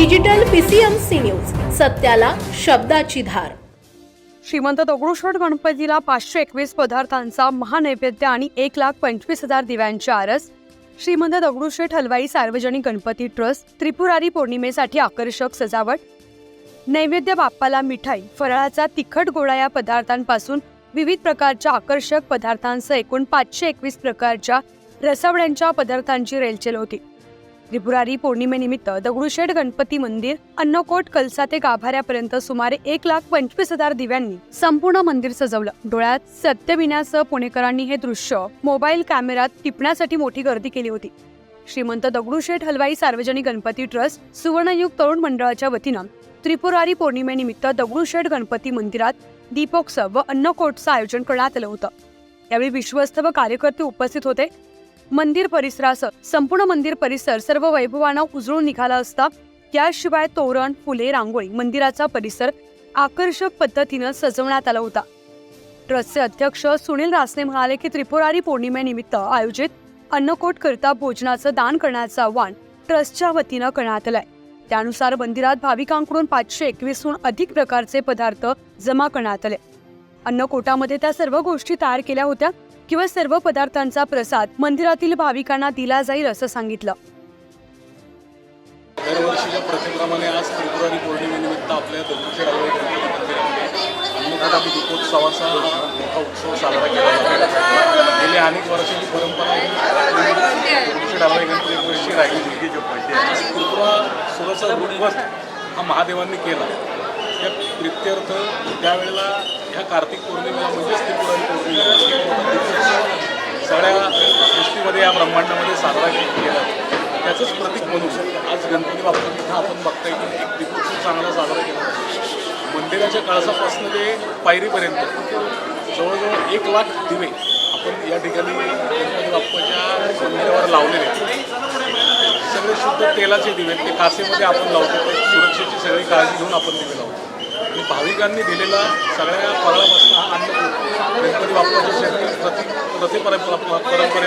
Digital PCMC news सत्याला शब्दाची धार. श्रीमंत दगडूशेठ गणपतीला पाचशे एकवीस पदार्थांचा महानैवेद्य आणि एक लाख पंचवीस हजार दिव्यांच्या आरस. श्रीमंत दगडूशेठ हलवाई सार्वजनिक गणपती ट्रस्ट त्रिपुरारी पौर्णिमेसाठी आकर्षक सजावट. नैवेद्य बाप्पाला मिठाई फराळाचा तिखट गोळा या पदार्थांपासून विविध प्रकारच्या आकर्षक पदार्थांसह एकूण पाचशे एकवीस प्रकारच्या रसवड्यांच्या पदार्थांची रेलचेल होती. त्रिपुरारी पौर्णिमेनिमित्त दगडूशेठ गणपती मंदिर अन्नकोट कलसा ते गाभाऱ्यापर्यंत सुमारे एक लाख पंचवीस हजार दिव्यांनी संपूर्ण मंदिर सजवलं. डोळ्यात सत्यविण्यासह पुणेकरांनी हे दृश्य मोबाईल कॅमेऱ्यात टिपण्यासाठी मोठी गर्दी केली होती. श्रीमंत दगडूशेठ हलवाई सार्वजनिक गणपती ट्रस्ट सुवर्णयुग तरुण मंडळाच्या वतीनं त्रिपुरारी पौर्णिमेनिमित्त दगडूशेठ गणपती मंदिरात दीपोत्सव व अन्नकोटचं आयोजन करण्यात आलं होतं. यावेळी विश्वस्त व कार्यकर्ते उपस्थित होते. मंदिर परिसरासह संपूर्ण मंदिर परिसर सर्व वैभवानं उजळून निघाला असता याशिवाय तोरण फुले रांगोळी मंदिराचा परिसर आकर्षक पद्धतीनं सजवण्यात आला होता. ट्रस्टचे अध्यक्ष सुनील रासने म्हणाले की त्रिपुरारी पौर्णिमेनिमित्त आयोजित अन्नकोट करता भोजनाचं दान करण्याचं आवाहन ट्रस्टच्या वतीनं करण्यात आलंय. त्यानुसार मंदिरात भाविकांकडून पाचशे एकवीसहून अधिक प्रकारचे पदार्थ जमा करण्यात आले. अन्नकोटामध्ये त्या सर्व गोष्टी तयार केल्या होत्या. किंवा सर्व पदार्थांचा प्रसाद मंदिरातील भाविकांना दिला जाईल असं सांगितलं. दरवर्षीच्या प्रथेप्रमाणे आज त्रिपुरारी पौर्णिमेनिमित्त आपल्या दगडूशेठ हलवाई गणपती दीपोत्सवाचा मोठा उत्सव साजरा केला जातो. गेली अनेक वर्षाची परंपरा ही दगडूशेठ हलवाई गणपती वर्षी राहिलेली आज त्रिपुरा सुराचा रुपवत हा महादेवांनी केला. या प्रित्यर्थ त्यावेळेला ह्या कार्तिक पौर्णिमेला म्हणजेच त्रिपुरारी पौर्णिमा एक मोठा दीपोत्सव सगळ्या सृष्टीमध्ये या ब्रह्मांडामध्ये साजरा केला जातो त्याचंच प्रतीक म्हणू शकतो. आज गणपती बाप्पा इथं आपण बघताय की एक दीपोत्सव चांगला साजरा केला जातो. मंदिराच्या कळसापासून ते पायरीपर्यंत जवळजवळ एक लाख दिवे आपण या ठिकाणी गणपती बाप्पाच्या मंदिरावर लावलेले आहेत. सगळे शुद्ध तेलाचे दिवे ते कासेमध्ये आपण लावतो सुरक्षेची सगळी काळजी घेऊन आपण दिवे लावतो. आणि भाविकांनी दिलेला सगळ्या फराळापासून हा अन्न गणपती बाप्पाच्या शक्ती प्रति प्रति परंपरेप्रमाणे